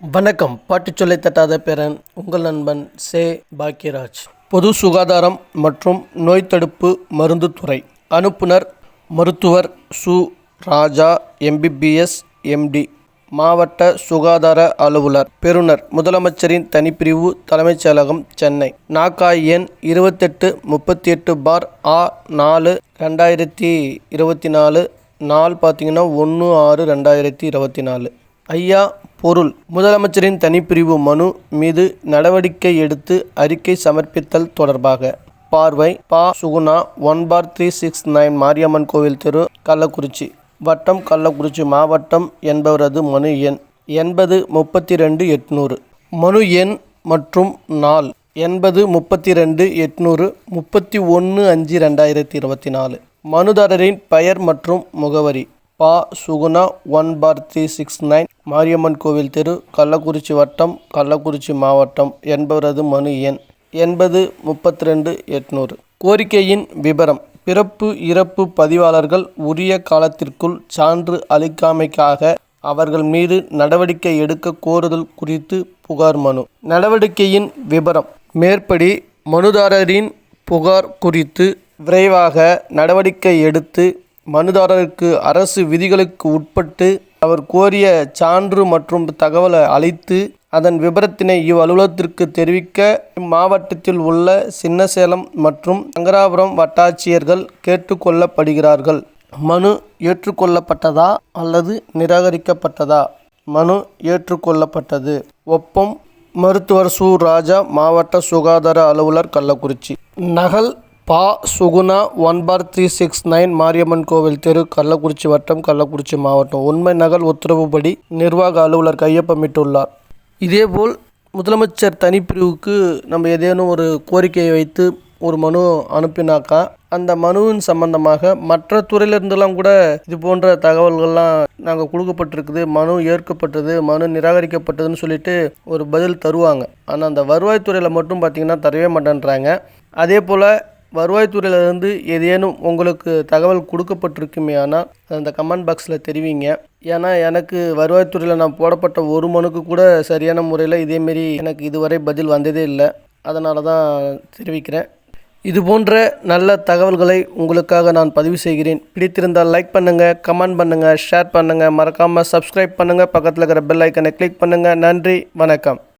வணக்கம். பாட்டு சொல்லை தட்டாத பேரன் உங்கள் நண்பன் சே. பாக்யராஜ் பொது சுகாதாரம் மற்றும் நோய் தடுப்பு மருந்து துறை அனுப்புனர் மருத்துவர் சு. Raja MBBS MD. மாவட்ட சுகாதார அலுவலர். பெறுநர் முதலமைச்சரின் தனிப்பிரிவு தலைமைச் செயலகம் சென்னை. நாக்காய் எண் இருபத்தெட்டு முப்பத்தி எட்டு பார் ஆ நாலு ரெண்டாயிரத்தி இருபத்தி நாலு. நாள் பார்த்தீங்கன்னா ஒன்று ஆறு ரெண்டாயிரத்தி இருபத்தி நாலு. ஐயா பொருள். முதலமைச்சரின் தனிப்பிரிவு மனு மீது நடவடிக்கை எடுத்து அறிக்கை சமர்ப்பித்தல் தொடர்பாக பார்வை பா. Suguna one bar three six nine Mariamman கோவில் தெரு கள்ளக்குறிச்சி. வட்டம் கள்ளக்குறிச்சி மாவட்டம் என்பவரது மனு எண் எண்பது முப்பத்தி ரெண்டு எட்நூறு. மனு எண் மற்றும் நாள் எண்பது முப்பத்தி ரெண்டு எட்நூறு முப்பத்தி ஒன்று அஞ்சு ரெண்டாயிரத்தி இருபத்தி நாலு. மனுதாரரின் பெயர் மற்றும் முகவரி பா Suguna one bar three six nine Mariamman கோவில் தெரு கள்ளக்குறிச்சி வட்டம் கள்ளக்குறிச்சி மாவட்டம் என்பவரது மனு எண் எண்பது முப்பத்தி ரெண்டு எட்நூறு. கோரிக்கையின் விபரம். பிறப்பு இறப்பு பதிவாளர்கள் உரிய காலத்திற்குள் சான்று அளிக்காமைக்காக அவர்கள் மீது நடவடிக்கை எடுக்க கோருதல் குறித்து புகார் மனு. நடவடிக்கையின் விபரம். மேற்படி மனுதாரரின் புகார் குறித்து விரைவாக நடவடிக்கை எடுத்து மனுதாரருக்கு அரசு விதிகளுக்கு உட்பட்டு அவர் கோரிய சான்று மற்றும் தகவலை அளித்து அதன் விபரத்தினை இவ்வலுவலகத்திற்கு தெரிவிக்க இம்மாவட்டத்தில் உள்ள சின்னசேலம் மற்றும் சங்கராபுரம் வட்டாட்சியர்கள் கேட்டுக்கொள்ளப்படுகிறார்கள். மனு ஏற்றுக்கொள்ளப்பட்டதா அல்லது நிராகரிக்கப்பட்டதா? மனு ஏற்றுக்கொள்ளப்பட்டது. ஒப்பம் மருத்துவர் சு. ராஜா மாவட்ட சுகாதார அலுவலர் கள்ளக்குறிச்சி. நகல் பா Suguna one bar three six nine Mariamman கோவில் தெரு கள்ளக்குறிச்சி வட்டம் கள்ளக்குறிச்சி மாவட்டம். உண்மை நகல் உத்தரவுப்படி நிர்வாக அலுவலர் கையொப்பமிட்டுள்ளார். இதேபோல் முதலமைச்சர் தனிப்பிரிவுக்கு நம்ம ஏதேனும் ஒரு கோரிக்கையை வைத்து ஒரு மனு அனுப்பினாக்கா அந்த மனுவின் சம்பந்தமாக மற்ற துறையிலிருந்தெல்லாம் கூட இது போன்ற தகவல்கள்லாம் நாங்கள் கொடுக்கப்பட்டிருக்குது மனு ஏற்கப்பட்டது மனு நிராகரிக்கப்பட்டதுன்னு சொல்லிட்டு ஒரு பதில் தருவாங்க. ஆனால் அந்த வருவாய்த்துறையில் மட்டும் பார்த்திங்கன்னா தரவே மாட்டேன்றாங்க. அதே போல் வருவாய்த்துறையிலிருந்து ஏதேனும் உங்களுக்கு தகவல் கொடுக்கப்பட்டிருக்குமே ஆனால் அந்த கமெண்ட் பாக்ஸில் தெரிவிங்க. ஏன்னா எனக்கு வருவாய்த்துறையில் நான் போடப்பட்ட ஒரு மனுக்கு கூட சரியான முறையில் இதேமாரி எனக்கு இதுவரை பதில் வந்ததே இல்லை. அதனால தான் தெரிவிக்கிறேன். இது போன்ற நல்ல தகவல்களை உங்களுக்காக நான் பதிவு செய்கிறேன். பிடித்திருந்தால் லைக் பண்ணுங்கள் கமெண்ட் பண்ணுங்கள் ஷேர் பண்ணுங்கள் மறக்காமல் சப்ஸ்கிரைப் பண்ணுங்கள் பக்கத்தில் இருக்கிற பெல் ஐக்கனை கிளிக் பண்ணுங்கள் நன்றி வணக்கம்.